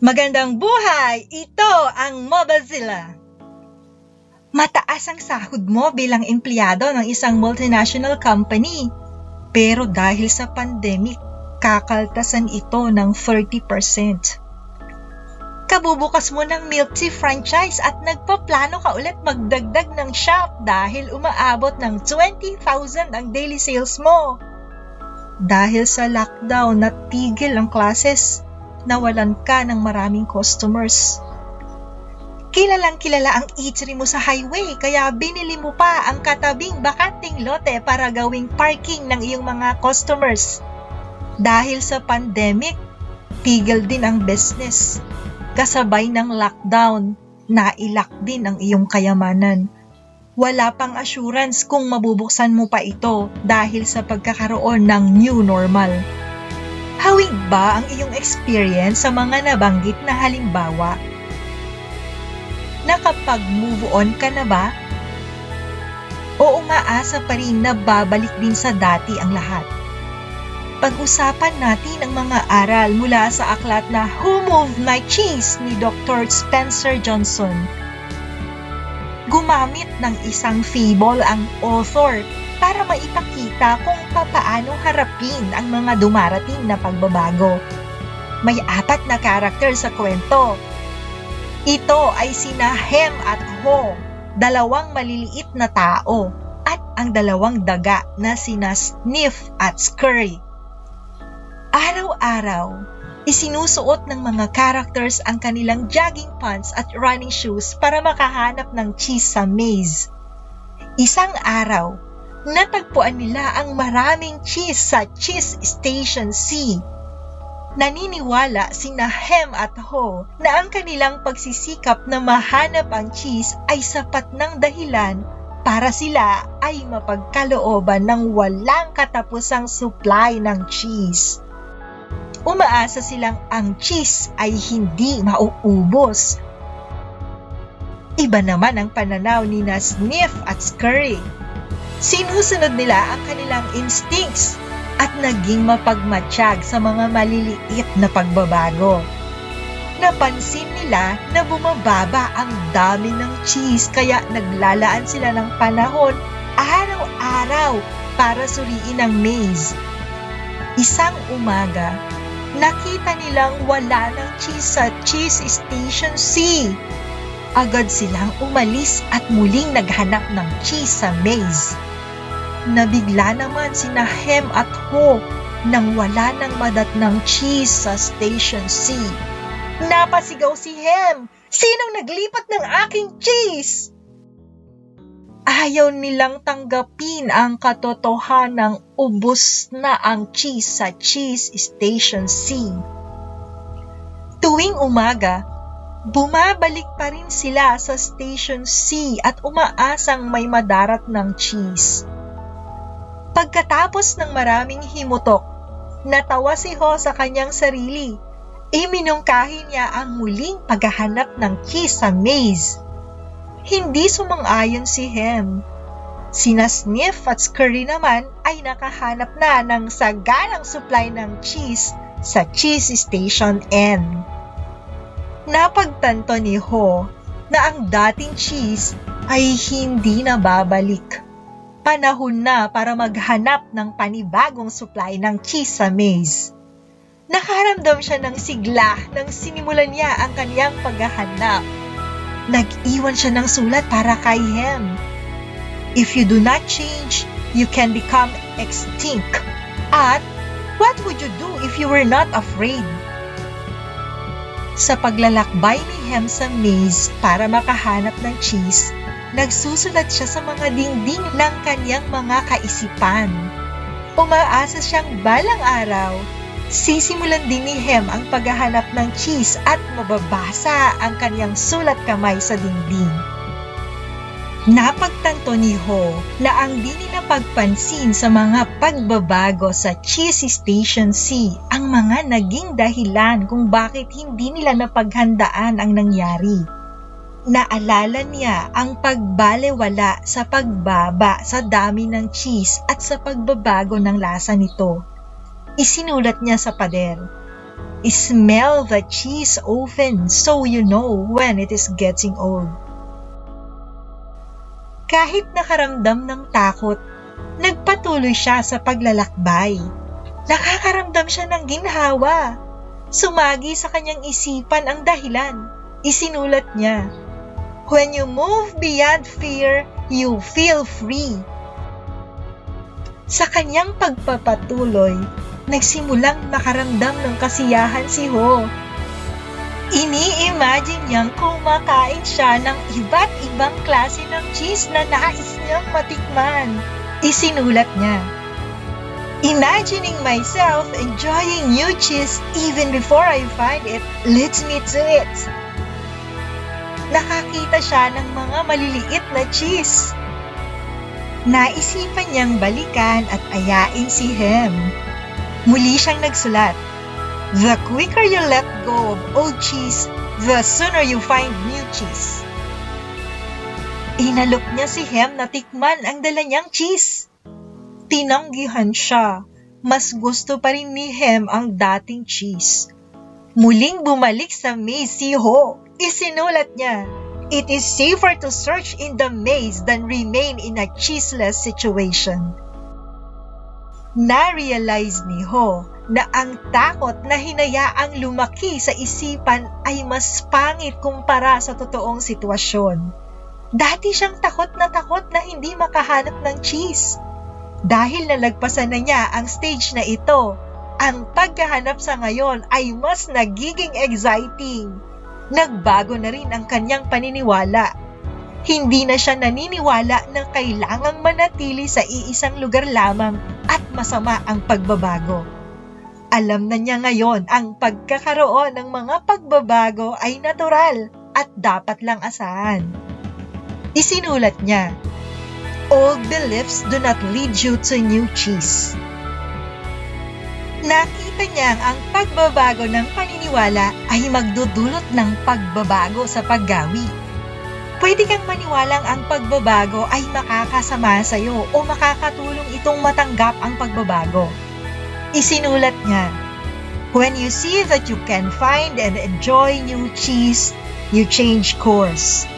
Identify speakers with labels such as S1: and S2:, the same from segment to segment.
S1: Magandang buhay! Ito ang Mobazilla. Mataas ang sahod mo bilang empleyado ng isang multinational company. Pero dahil sa pandemic, kakaltasan ito ng 30%. Kabubukas mo ng milk tea franchise at nagpaplano ka ulit magdagdag ng shop dahil umaabot ng 20,000 ang daily sales mo. Dahil sa lockdown, natigil ang classes, nawalan ka ng maraming customers. Kilalang kilala ang eatery mo sa highway kaya binili mo pa ang katabing bakanting lote para gawing parking ng iyong mga customers. Dahil sa pandemic, tigil din ang business. Kasabay ng lockdown, nailak din ang iyong kayamanan. Wala pang assurance kung mabubuksan mo pa ito dahil sa pagkakaroon ng new normal. Hawig ba ang iyong experience sa mga nabanggit na halimbawa? Nakapag-move on ka na ba? O umaasa pa rin na babalik din sa dati ang lahat? Pag-usapan natin ang mga aral mula sa aklat na Who Moved My Cheese ni Dr. Spencer Johnson. Gumamit ng isang fable ang author para maipakita kung papaano harapin ang mga dumarating na pagbabago. May apat na karakter sa kwento. Ito ay sina Hem at Ho, dalawang maliliit na tao, at ang dalawang daga na sina Sniff at Scurry. Araw-araw, isinusuot ng mga characters ang kanilang jogging pants at running shoes para makahanap ng cheese sa maze. Isang araw, natagpuan nila ang maraming cheese sa Cheese Station C. Naniniwala sina Hem at Ho na ang kanilang pagsisikap na mahanap ang cheese ay sapat ng dahilan para sila ay mapagkalooban ng walang katapusang supply ng cheese. Umaasa silang ang cheese ay hindi mauubos. Iba naman ang pananaw ni na Sniff at Scurry. Sinusunod nila ang kanilang instincts at naging mapagmatsyag sa mga maliliit na pagbabago. Napansin nila na bumababa ang dami ng cheese kaya naglalaan sila ng panahon araw-araw para suriin ang maze. Isang umaga, nakita nilang wala ng cheese sa Cheese Station C. Agad silang umalis at muling naghanap ng cheese sa maze. Nabigla naman sina Hem at Ho nang wala ng madat ng cheese sa Station C. Napasigaw si Hem! Sinong naglipat ng aking cheese? Ayaw nilang tanggapin ang katotohanang ubos na ang cheese sa Cheese Station C. Tuwing umaga, bumabalik pa rin sila sa Station C at umaasang may madarat ng cheese. Pagkatapos ng maraming himutok, natawa si Ho sa kanyang sarili. Iminungkahi niya ang muling paghahanap ng cheese sa maze. Hindi sumang-ayon si Hem. Sina Sniff at Scurry naman ay nakahanap na ng saganang supply ng cheese sa Cheese Station N. Napagtanto ni Ho na ang dating cheese ay hindi na babalik. Panahon na para maghanap ng panibagong supply ng cheese sa maze. Nakaramdam siya ng sigla nang sinimulan niya ang kaniyang paghahanap. Nag-iwan siya ng sulat para kay Hem. If you do not change, you can become extinct. At, what would you do if you were not afraid? Sa paglalakbay ni Hem sa maze para makahanap ng cheese, nagsusulat siya sa mga dingding ng kanyang mga kaisipan. Umaasa siyang balang araw, sisimulan din ni Hem ang paghahanap ng cheese at mababasa ang kanyang sulat kamay sa dingding. Napagtanto ni Ho na ang di nila pagpansin sa mga pagbabago sa Cheese Station C ang mga naging dahilan kung bakit hindi nila napaghandaan ang nangyari. Naalala niya ang pagbalewala sa pagbaba sa dami ng cheese at sa pagbabago ng lasa nito. Isinulat niya sa pader. Smell the cheese oven so you know when it is getting old. Kahit nakaramdam ng takot, nagpatuloy siya sa paglalakbay. Nakakaramdam siya ng ginhawa. Sumagi sa kanyang isipan ang dahilan. Isinulat niya, When you move beyond fear, you feel free. Sa kanyang pagpapatuloy, nagsimulang makaramdam ng kasiyahan si Ho. Ini-imagine niyang kumakain siya ng iba't ibang klase ng cheese na nais niyang matikman. Isinulat niya, Imagining myself enjoying new cheese even before I find it leads me to it. Nakakita siya ng mga maliliit na cheese. Naisipan niyang balikan at ayain si Hem. Muli siyang nagsulat, The quicker you let go of old cheese, the sooner you find new cheese. Inalok niya si Hem na tikman ang dala niyang cheese. Tinanggihan siya. Mas gusto pa rin ni Hem ang dating cheese. Muling bumalik sa maze si Ho. Isinulat niya, It is safer to search in the maze than remain in a cheeseless situation. Na-realize ni Ho na ang takot na hinayaang lumaki sa isipan ay mas pangit kumpara sa totoong sitwasyon. Dati siyang takot na takot na hindi makahanap ng cheese. Dahil nalagpasan na niya ang stage na ito, ang pagkahanap sa ngayon ay mas nagiging exciting. Nagbago na rin ang kanyang paniniwala. Hindi na siya naniniwala na kailangang manatili sa iisang lugar lamang at masama ang pagbabago. Alam na niya ngayon ang pagkakaroon ng mga pagbabago ay natural at dapat lang asahan. Isinulat niya, Old beliefs do not lead you to new cheese. Nakita niyang ang pagbabago ng paniniwala ay magdudulot ng pagbabago sa paggawi. Pwede kang maniwalang ang pagbabago ay makakasama sa iyo o makakatulong itong matanggap ang pagbabago. Isinulat niya, When you see that you can find and enjoy new cheese, you change course.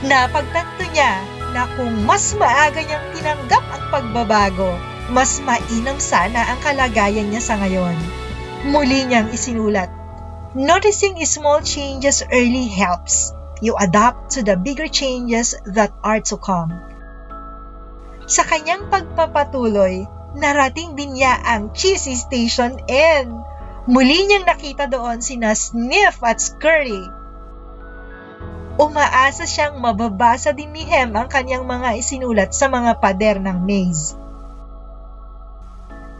S1: Napagtanto niya na kung mas maaga niyang tinanggap ang pagbabago, mas mainam sana ang kalagayan niya sa ngayon. Muli niyang isinulat, Noticing small changes early helps you adapt to the bigger changes that are to come. Sa kanyang pagpapatuloy, narating din niya ang Cheesy Station N. Muli niyang nakita doon sina Sniff at Scurry. Umaasa siyang mababasa din ni Hem ang kanyang mga isinulat sa mga pader ng maze.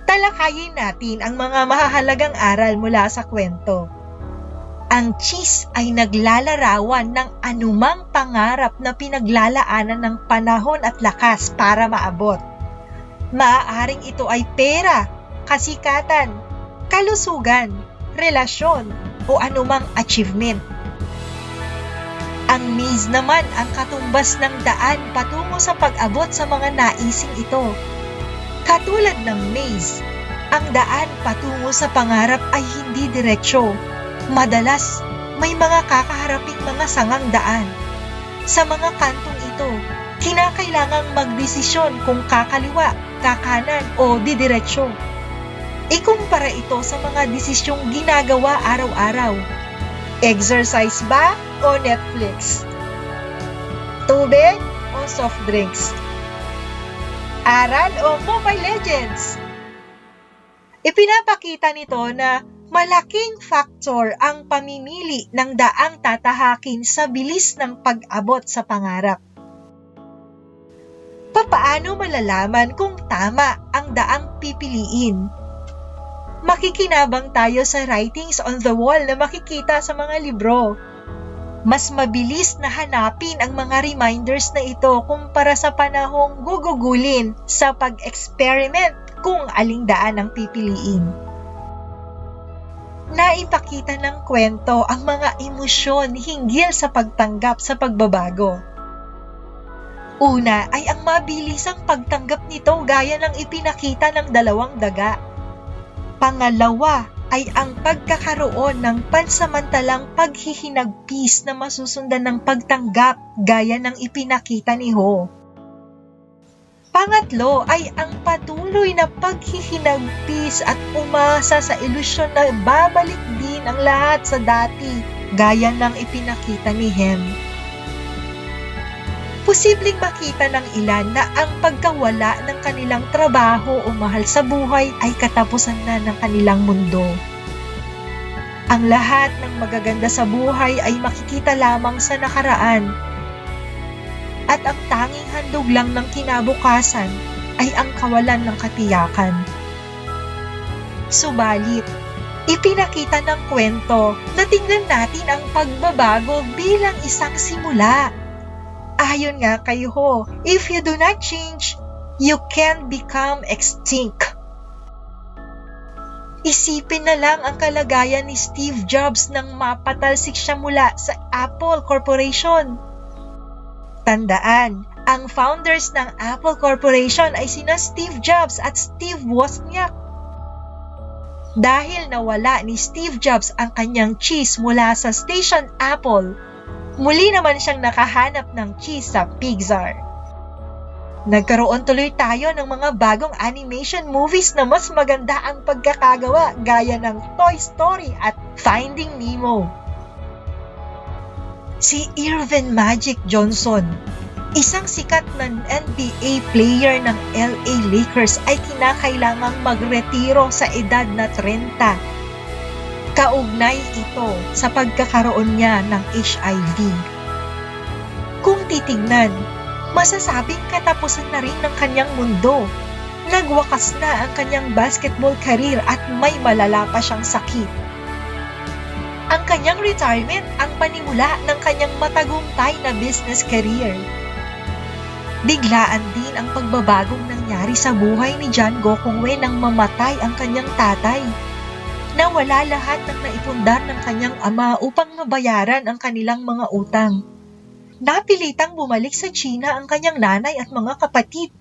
S1: Talakayin natin ang mga mahahalagang aral mula sa kwento ang cheese ay naglalarawan ng anumang pangarap na pinaglalaanan ng panahon at lakas para maabot. Maaaring ito ay pera, kasikatan, kalusugan, relasyon, o anumang achievement. Ang maze naman ang katumbas ng daan patungo sa pag-abot sa mga naising ito. Katulad ng maze, ang daan patungo sa pangarap ay hindi diretsyo, Madalas, may mga kakaharaping mga sangang daan. Sa mga kantong ito, kinakailangang magdesisyon kung kakaliwa, kakanan o didiretsyo. Ikumpara ito sa mga desisyong ginagawa araw-araw. Exercise ba o Netflix? Tubig o soft drinks? Aral o Mobile Legends? Ipinapakita nito na malaking faktor ang pamimili ng daang tatahakin sa bilis ng pag-abot sa pangarap. Papaano malalaman kung tama ang daang pipiliin? Makikinabang tayo sa writings on the wall na makikita sa mga libro. Mas mabilis na hanapin ang mga reminders na ito kumpara sa panahong gugugulin sa pag-experiment kung aling daan ang pipiliin naipakita ng kwento ang mga emosyon hinggil sa pagtanggap sa pagbabago. Una ay ang mabilisang pagtanggap nito gaya ng ipinakita ng dalawang daga. Pangalawa ay ang pagkakaroon ng pansamantalang paghihinagpis na masusundan ng pagtanggap gaya ng ipinakita ni Ho. Pangatlo ay ang patuloy na paghihinagpis at umasa sa ilusyon na babalik din ang lahat sa dati gaya ng ipinakita ni Hem. Posibleng makita ng ilan na ang pagkawala ng kanilang trabaho o mahal sa buhay ay katapusan na ng kanilang mundo. Ang lahat ng magaganda sa buhay ay makikita lamang sa nakaraan. At ang tanging handog lang ng kinabukasan ay ang kawalan ng katiyakan. Subalit, ipinakita ng kwento na tingnan natin ang pagbabago bilang isang simula. Ayon nga kay Ho, if you do not change, you can become extinct. Isipin na lang ang kalagayan ni Steve Jobs nang mapatalsik siya mula sa Apple Corporation. Tandaan, ang founders ng Apple Corporation ay sina Steve Jobs at Steve Wozniak. Dahil nawala ni Steve Jobs ang kanyang cheese mula sa station Apple, muli naman siyang nakahanap ng cheese sa Pixar. Nagkaroon tuloy tayo ng mga bagong animation movies na mas maganda ang pagkakagawa gaya ng Toy Story at Finding Nemo. Si Irvin Magic Johnson, isang sikat na NBA player ng LA Lakers ay kinakailangang magretiro sa edad na 30 kaugnay ito sa pagkakaroon niya ng HIV. Kung titingnan, masasabing katapusan na rin ng kanyang mundo. Nagwakas na ang kanyang basketball career at may malala pa siyang sakit. Ang kanyang retirement ang panimula ng kanyang matagumpay na business career. Biglaan din ang pagbabagong nangyari sa buhay ni John Gokongwei nang mamatay ang kanyang tatay nawala lahat ng naipundar ng kanyang ama upang mabayaran ang kanilang mga utang. Napilitang bumalik sa China ang kanyang nanay at mga kapatid.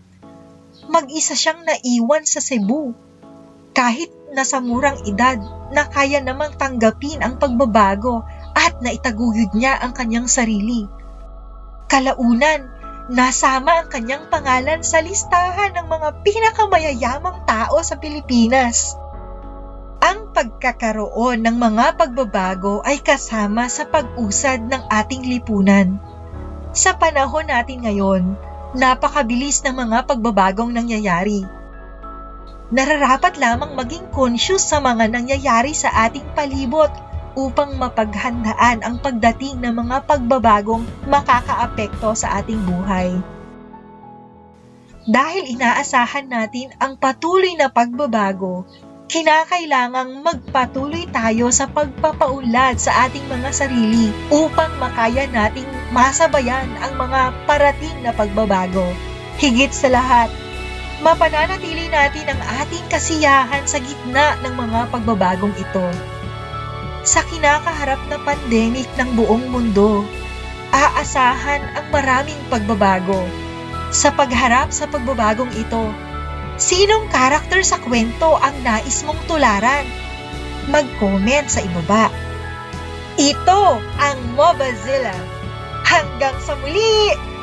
S1: Mag-isa siyang naiwan sa Cebu. Kahit nasa murang edad na kaya namang tanggapin ang pagbabago at naitaguyod niya ang kanyang sarili. Kalaunan, nasama ang kanyang pangalan sa listahan ng mga pinakamayayamang tao sa Pilipinas. Ang pagkakaroon ng mga pagbabago ay kasama sa pag-usad ng ating lipunan. Sa panahon natin ngayon, napakabilis ng mga pagbabagong nangyayari. Nararapat lamang maging conscious sa mga nangyayari sa ating palibot upang mapaghandaan ang pagdating ng mga pagbabagong makakaapekto sa ating buhay. Dahil inaasahan natin ang patuloy na pagbabago, kinakailangang magpatuloy tayo sa pagpapaunlad sa ating mga sarili upang makaya nating masabayan ang mga parating na pagbabago. Higit sa lahat, mapananatili natin ang ating kasiyahan sa gitna ng mga pagbabagong ito. Sa kinakaharap na pandemic ng buong mundo, aasahan ang maraming pagbabago. Sa pagharap sa pagbabagong ito, Sinong karakter sa kwento ang nais mong tularan? Mag-comment sa ibaba. Ito ang Mobazilla. Hanggang sa muli!